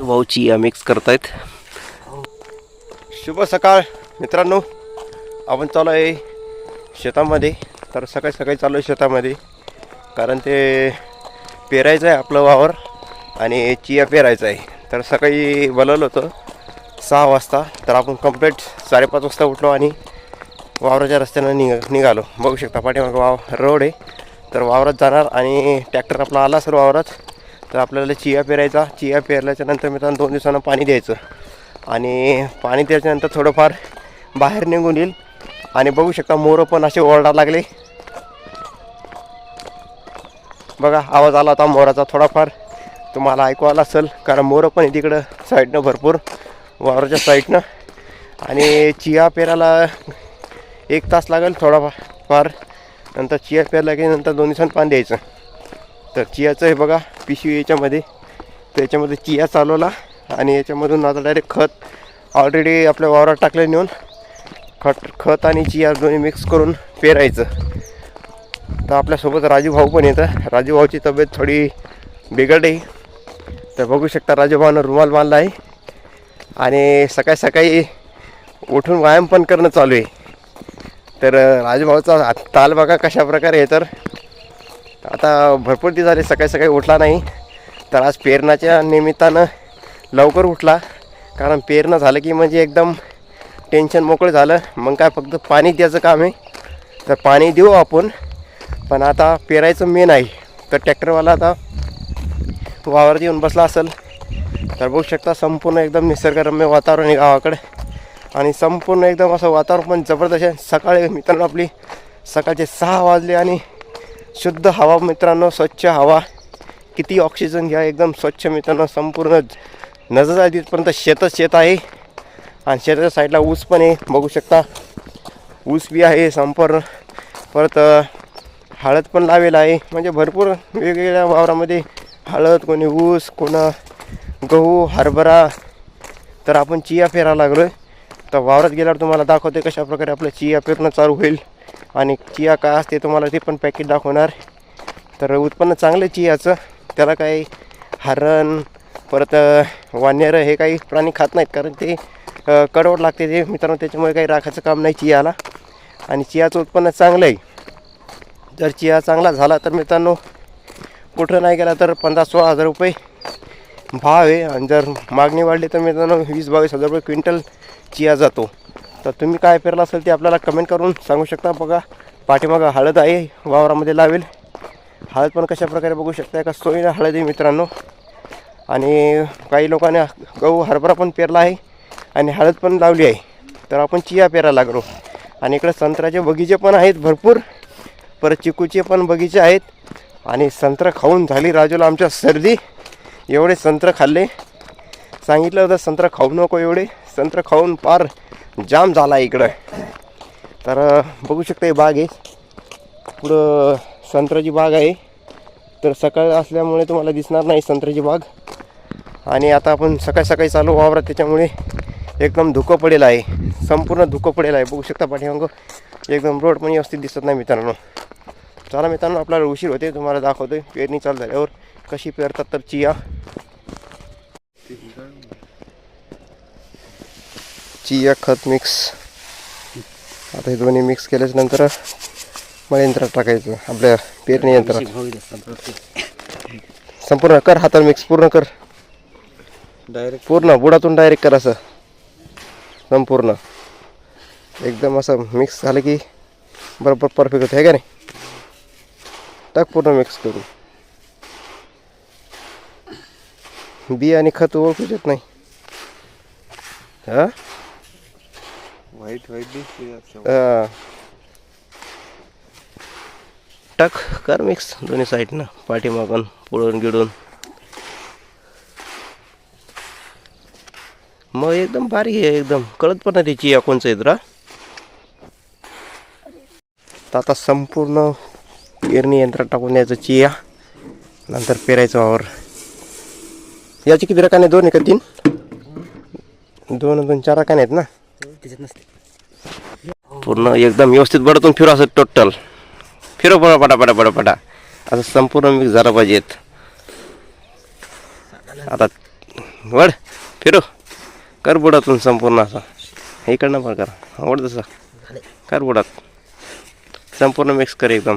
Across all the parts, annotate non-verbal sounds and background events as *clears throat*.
भाऊ chia mix करतायत. शुभ सकाळ मित्रांनो. आपण चालू आहे शेतामध्ये. तर सकाळी सकाळी चालू आहे शेतामध्ये. कारण ते पेरायचं आहे आपलं वावर आणि चिया पेरायचं आहे. तर सकाळी बोलवलं होतं सहा वाजता. तर आपण कंप्लीट साडेपाच वाजता उठलो आणि वावराच्या रस्त्यानं निघ निघालो. बघू शकता पाठीमागं वाव रोड आहे. तर वावरात जाणार आणि ट्रॅक्टर आपला आला सर वावरात. तर आपल्याला चिया पेरायचा चिया पेरल्याच्यानंतर मी मित्रांनो दोन दिवसांना पाणी द्यायचं. आणि पाणी द्यायच्यानंतर थोडंफार बाहेर निघून येईल. आणि बघू शकता मोरं पण असे ओरडा लागले. बघा आवाज आला होता मोराचा थोडाफार. तुम्हाला ऐकू आला असेल कारण मोरं पण आहे तिकडं साईडनं भरपूर वावराच्या साईडनं आणि चिया पेरायला एक तास लागेल थोडाफार. फार नंतर चिया पेरला की नंतर दोन दिवसांनी पाणी द्यायचं. तर चियाचं हे बघा पिशवी याच्यामध्ये. त्याच्यामध्ये चिया चालवला आणि याच्यामधून आता डायरेक्ट खत ऑलरेडी आपल्या वावरात टाकलं नेऊन. खत खत आणि चिया दोन्ही मिक्स करून पेरायचं. तर आपल्यासोबत राजू भाऊ पण येतं राजू भाऊची तब्येत थोडी बिघडली. तर बघू शकता राजू भाऊनं रुमाल बांधला आहे आणि सकाळी सकाळी उठून व्यायाम पण करणं चालू आहे. तर राजूभाऊचा ताल बघा कशा प्रकारे आहे तर. आता भरपूर दिवस झाले सकाळी सकाळी उठला नाही. तर आज पेरणाच्या निमित्तानं लवकर उठला. कारण पेरणं झालं की म्हणजे एकदम टेन्शन मोकळं झालं. मग काय फक्त पाणी द्यायचं काम आहे. तर पाणी देऊ आपण. पण आता पेरायचं मेन आहे. तर ट्रॅक्टरवाला आता वावरात येऊन बसला असेल. तर बघू शकता संपूर्ण एकदम निसर्गरम्य वातावरण आहे गावाकडे. आणि संपूर्ण एकदम असं वातावरण पण जबरदस्त आहे. सकाळी मित्रांनो आपली सकाळचे सहा वाजले आणि शुद्ध हवा मित्रांनो स्वच्छ हवा. किती ऑक्सिजन घ्या एकदम स्वच्छ मित्रांनो संपूर्ण नजर आहे तिथपर्यंत शेतच शेत आहे. आणि शेताच्या साईडला ऊस पण आहे बघू शकता. ऊस बी आहे संपूर्ण. परत हळद पण लावेल आहे. म्हणजे भरपूर वेगवेगळ्या वावरामध्ये हळद कोणी ऊस कोणा गहू हरभरा. तर आपण चिया फेरायला लागलो तर वावरात गेल्यावर तुम्हाला दाखवते कशाप्रकारे आपलं चिया पेरणं चालू होईल. आणि चिया काय असते तुम्हाला ते पण पॅकेट दाखवणार. तर उत्पन्न चांगलं आहे चियाचं. त्याला काही हरण परत वानेरं हे काही प्राणी खात नाहीत कारण ते कडवट लागते ते. मित्रांनो त्याच्यामुळे काही राखायचं काम नाही चियाला. आणि चियाचं उत्पन्न चांगलं आहे. जर चिया चांगला झाला तर मित्रांनो कुठं नाही गेला तर पंधरा सोळा हजार रुपये भाव आहे. आणि जर मागणी वाढली तर मित्रांनो वीस बावीस हजार रुपये क्विंटल चिया जातो. तर तुम्ही काय पेरला असेल ते आपल्याला कमेंट करून सांगू शकता. बघा पाठीमागं हळद आहे वावरामध्ये लावेल. हळद पण कशाप्रकारे बघू शकता का सोयीनं हळद आहे मित्रांनो. आणि काही लोकांनी गहू हरभरा पण पेरला आहे आणि हळद पण लावली आहे. तर आपण चिया पेरायला लागलो. आणि इकडे संत्र्याचे बगीचे पण आहेत भरपूर. परत चिकूचे पण बगीचे आहेत. आणि संत्रं खाऊन झाली राजूला आमच्या सर्दी. एवढे संत्रं खाल्ले. सांगितलं होतं संत्र खाऊ नको एवढे. संत्रं खाऊन पार जाम झाला इकडं. तर बघू शकता ही बाग आहे. पुढं संत्र्याची बाग आहे. तर सकाळ असल्यामुळे तुम्हाला दिसणार नाही संत्र्याची बाग. आणि आता आपण सकाळी सकाळी चालू वावरात त्याच्यामुळे एकदम धुकं पडेल आहे. संपूर्ण धुकं पडेल आहे. बघू शकता पाठीमागं. एकदम रोड पण व्यवस्थित दिसत नाही मित्रांनो. चला मित्रांनो आपल्याला उशीर होते तुम्हाला दाखवतोय. पेरणी चालू झाल्यावर कशी पेरतात तर चिया. चिया खत मिक्स आता हे दोन्ही मिक्स केल्याच्यानंतर मग यंत्रात टाकायचं आपल्या पेरणी यंत्रात. संपूर्ण कर हाताला मिक्स पूर्ण कर. डायरेक्ट पूर्ण बुडातून डायरेक्ट कर असं. संपूर्ण. एकदम असं मिक्स झालं की बरोबर परफेक्ट होतं आहे का नाही? टाक पूर्ण मिक्स करून. बी आणि खत ओळखूच येत नाही. हा? व्हाईट व्हाईट दिसते. हा. टाक कर मिक्स दोन्ही साईडनं पाठीमागून पुढून गिडून. मग एकदम भारी आहे एकदम. कळत पण नाही त्याची या कोणचं इतरा तर आता संपूर्ण पेरणी यंत्रात टाकून द्यायचं चिया नंतर पेरायचं वावर. याची किती रकाने दोन आहे का तीन? दोन दोन चार रकाने आहेत ना? त्याच्यात नसते. पूर्ण एकदम व्यवस्थित बडतून फिरू असं टोटल फिरो पडा पटा पटा पटा पटा. असं संपूर्ण मिक्स झालं पाहिजेत आता वड फिरो. कर बुडातून संपूर्ण असा. इकडनं पण कर. आवड तसा. कर बुडात. संपूर्ण मिक्स कर एकदम.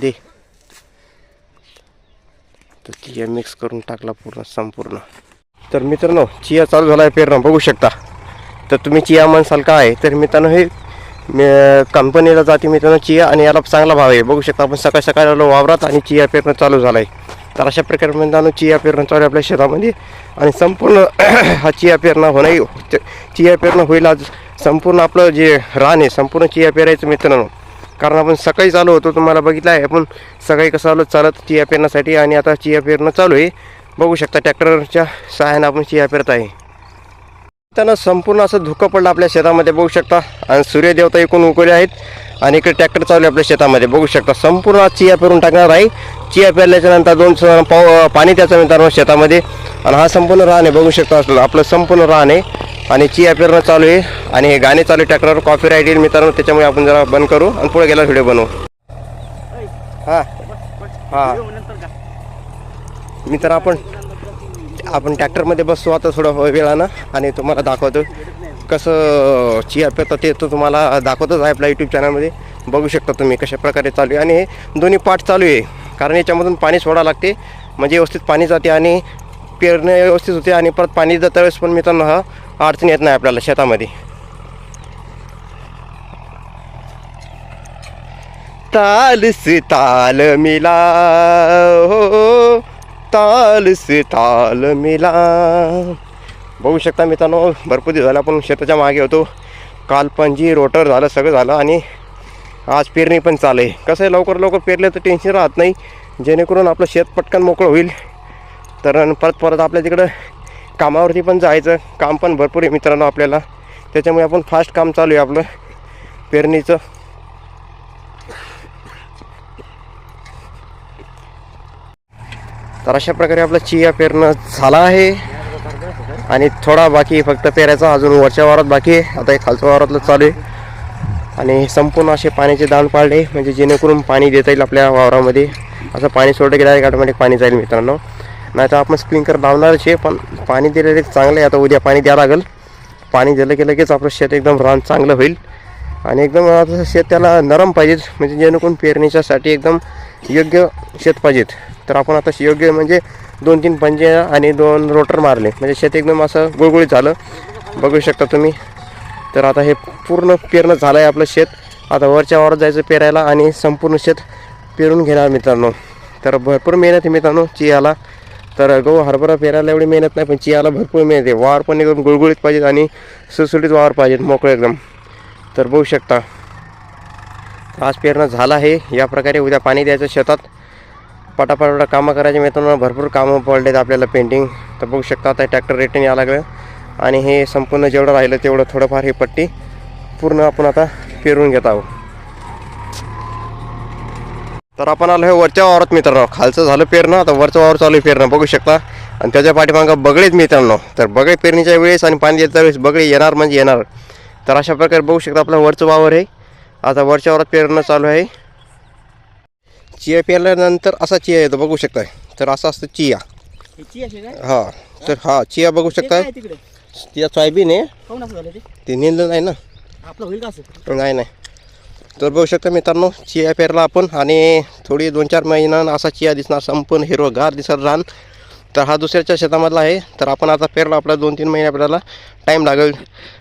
दे. तर चिया मिक्स करून टाकला पूर्ण संपूर्ण. तर मित्रांनो चिया चालू झाला आहे पेरणं. बघू शकता. तर तुम्ही चिया म्हणसाल काय? तर मित्रांनो हे कंपनीला जाते मित्रांनो चिया आणि याला चांगला भाव आहे. बघू शकता आपण सकाळ सकाळी आलो वावरात आणि चिया पेरणं चालू झालं आहे तर अशा प्रकारे मित्रांनो चिया पेरणं चालू आहे आपल्या शेतामध्ये आणि संपूर्ण *clears throat* हा चिया पेरणं होणं चिया पेरणं होईल आज. संपूर्ण आपलं जे रान आहे संपूर्ण चिया पेरायचं मित्रांनो. कारण आपण सकाळी चालू होतो तुम्हाला बघितलं आहे. आपण सकाळी कसं आलो चालत चिया पेरण्यासाठी आणि आता चिया पेरणं चालू आहे. बघू शकता ट्रॅक्टरच्या सहाय्यानं आपण चिया पेरत आहे. त्यांना संपूर्ण असं धुकं पडलं आपल्या शेतामध्ये बघू शकता. आणि सूर्यदेवता एकूण उकळले आहेत आणि इकडे ट्रॅक्टर चालू आहे आपल्या शेतामध्ये बघू शकता. संपूर्ण आज चिया पेरून टाकणार आहे. चिया पेरल्याच्या नंतर दोन पाव पाणी त्याचं मित्रांनो शेतामध्ये. आणि हा संपूर्ण आहे बघू शकता असलं आपलं संपूर्ण आहे. आणि चिया पेरणं चालू आहे. आणि हे गाणे चालू आहे ट्रॅक्टरवर. कॉपी राईट येईल मित्रांनो त्याच्यामुळे आपण जरा बंद करू आणि पुढे गेला व्हिडिओ बनवू. हां. हां. मित्र आपण आपण ट्रॅक्टरमध्ये बसतो आता थोडं वेळानं आणि तुम्हाला दाखवतो. कसं चिया पेरतं ते तर तुम्हाला दाखवतच आहे आपल्या यूट्यूब चॅनलमध्ये बघू शकता तुम्ही कशा प्रकारे चालू आहे. आणि हे दोन्ही पाठ चालू आहे. कारण याच्यामधून पाणी सोडावं लागते. म्हणजे व्यवस्थित पाणी जाते आणि पेरणे व्यवस्थित होते आणि परत पाणी जाता वेळेस पण मित्रांनो हा अडचण येत नाही आपल्याला शेतामध्ये. ताल से ताल मिला हो. हो, हो. ताल से ताल मिला. बघू शकता मित्रांनो भरपूर दिवस झाला आपण शेताच्या मागे होतो. काल पणजी रोटर झालं सगळं झालं आणि आज पेरणी पण चालू आहे. कसं आहे लवकर लवकर पेरलं तर टेन्शन राहत नाही. जेणेकरून आपलं शेत पटकन मोकळं होईल. तर परत परत आपल्या तिकडं कामावरती पण जायचं. काम पण भरपूर आहे मित्रांनो आपल्याला. त्याच्यामुळे आपण फास्ट काम चालू आहे आपलं. पेरणीचं. तर अशा प्रकारे आपलं चिया पेरणं झाला आहे. आणि थोडा बाकी फक्त पेरायचा अजून वरच्या वारात बाकी आहे. आता हे खालच्या वारातलं चालू आहे. आणि संपूर्ण असे पाण्याचे दाण पाडले म्हणजे जेणेकरून पाणी देता येईल आपल्या वावरामध्ये. असं पाणी सोडलं गेलं आहे ऑटोमॅटिक पाणी जाईल मित्रांनो. नाही तर आपण स्प्रिंकर लावणारच आहे पण पाणी दिलेले चांगलं आहे. आता उद्या पाणी द्यावं लागेल. पाणी दिलं की लगेच आपलं शेत एकदम रान चांगलं होईल. आणि एकदम आता शेत त्याला नरम पाहिजेत. म्हणजे जेणेकरून पेरणीच्यासाठी एकदम योग्य शेत पाहिजेत. तर आपण आता योग्य म्हणजे दोन तीन पंजे आणि दोन रोटर मारले. म्हणजे शेत एकदम असं गुळगुळीत झालं. बघू शकता तुम्ही. तर आता हे पूर्ण पेरणं झालं आहे आपलं शेत. आता वरच्या वावरात जायचं पेरायला आणि संपूर्ण शेत पेरून घेणार मित्रांनो. तर भरपूर मेहनत आहे मित्रांनो चियाला. तर गहू हरभरा पेरायला एवढी मेहनत नाही पण चियाला भरपूर मेहनत आहे. वावर पण एकदम गुळगुळीत पाहिजेत आणि सुसुटीत वावर पाहिजेत मोकळे एकदम. तर बघू शकता. आज पेरणं झालं आहे. या प्रकारे उद्या पाणी द्यायचं शेतात. पटापटा कामं करायचे मित्रांनो भरपूर कामं पडलेत आपल्याला पेंटिंग तर बघू शकता आता ट्रॅक्टर रिटर्न यायला लागलं. आणि हे संपूर्ण जेवढं राहिलं तेवढं थोडंफार हे पट्टी पूर्ण आपण आता पेरून घेत आहोत. तर आपण आलो हे वरच्या वावरात मित्रांनो. खालचं झालं पेरणं आता वरचं वावर चालू आहे पेरणं. बघू शकता. आणि त्याच्या पाठीमागं बगळेच मित्रांनो. तर बगळे पेरणीच्या वेळेस आणि पाणी देता वेळेस बगळे येणार म्हणजे येणार. तर अशा प्रकारे बघू शकता आपलं वरचं वावर आहे. आता वरच्या वावरात पेरणं चालू आहे. चिया पेरल्यानंतर असा चिया येतो बघू शकता तर असं असतं चिया. हा तर हा चिया बघू शकता तिकडे? चिया सोयाबीन आहे. ते? नेलं नाही ना. नाही नाही. तर बघू शकता मित्रांनो चिया पेरला आपण आणि थोडी दोन चार महिन्यानं असा चिया दिसणार संपूर्ण हिरवगार दिसणार रान. तर हा दुसऱ्याच्या शेतामधला आहे. तर आपण आता पेरला आपला दोन तीन महिने आपल्याला टाईम लागेल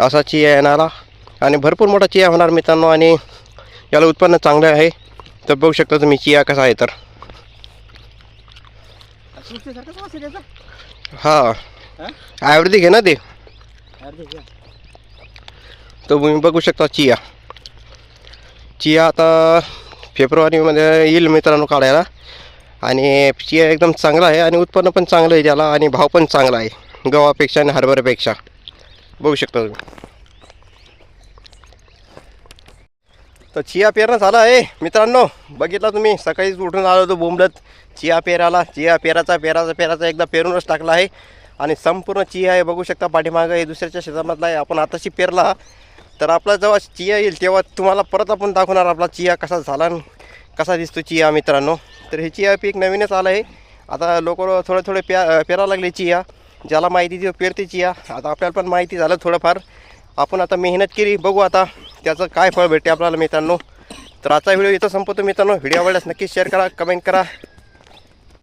असा चिया येणारा. आणि भरपूर मोठा चिया होणार मित्रांनो आणि याला उत्पन्न चांगलं आहे. तर बघू शकता तुम्ही चिया कसा आहे तर. हा? आयुर्वेदिक आहे ना ते. तर तुम्ही बघू शकता चिया. चिया आता फेब्रुवारीमध्ये येईल मित्रांनो काढायला. आणि चिया एकदम चांगला आहे आणि उत्पन्न पण चांगलं आहे त्याला आणि भाव पण चांगला आहे. गव्हापेक्षा आणि हरभऱ्यापेक्षा. बघू शकता तुम्ही. तर चिया पेरणं झालं आहे मित्रांनो बघितला तुम्ही सकाळीच उठून आलो होतो बोंबलत. चिया पेराला चिया पेराचा पेराचा पेराचा एकदा पेरूनच टाकला आहे. आणि संपूर्ण चिया आहे बघू शकता पाठीमागं हे दुसऱ्याच्या शेतामधला आहे. आपण आताशी पेरला तर आपला जेव्हा चिया येईल तेव्हा तुम्हाला परत आपण दाखवणार आपला चिया कसा झाला कसा दिसतो चिया मित्रांनो. तर हे चिया पीक नवीनच आलं आहे. आता लोक थोडे थोडे प्या पेरायला लागले चिया. ज्याला माहिती ती पेरते चिया. आता आपल्याला पण माहिती झालं थोडंफार. आपण आता मेहनत केली बघू आता त्याचं काय फळ भेटते आपल्याला मित्रांनो. तर आजचा व्हिडिओ इथं संपवतो मित्रांनो. व्हिडिओ आवडल्यास नक्की शेअर करा कमेंट करा.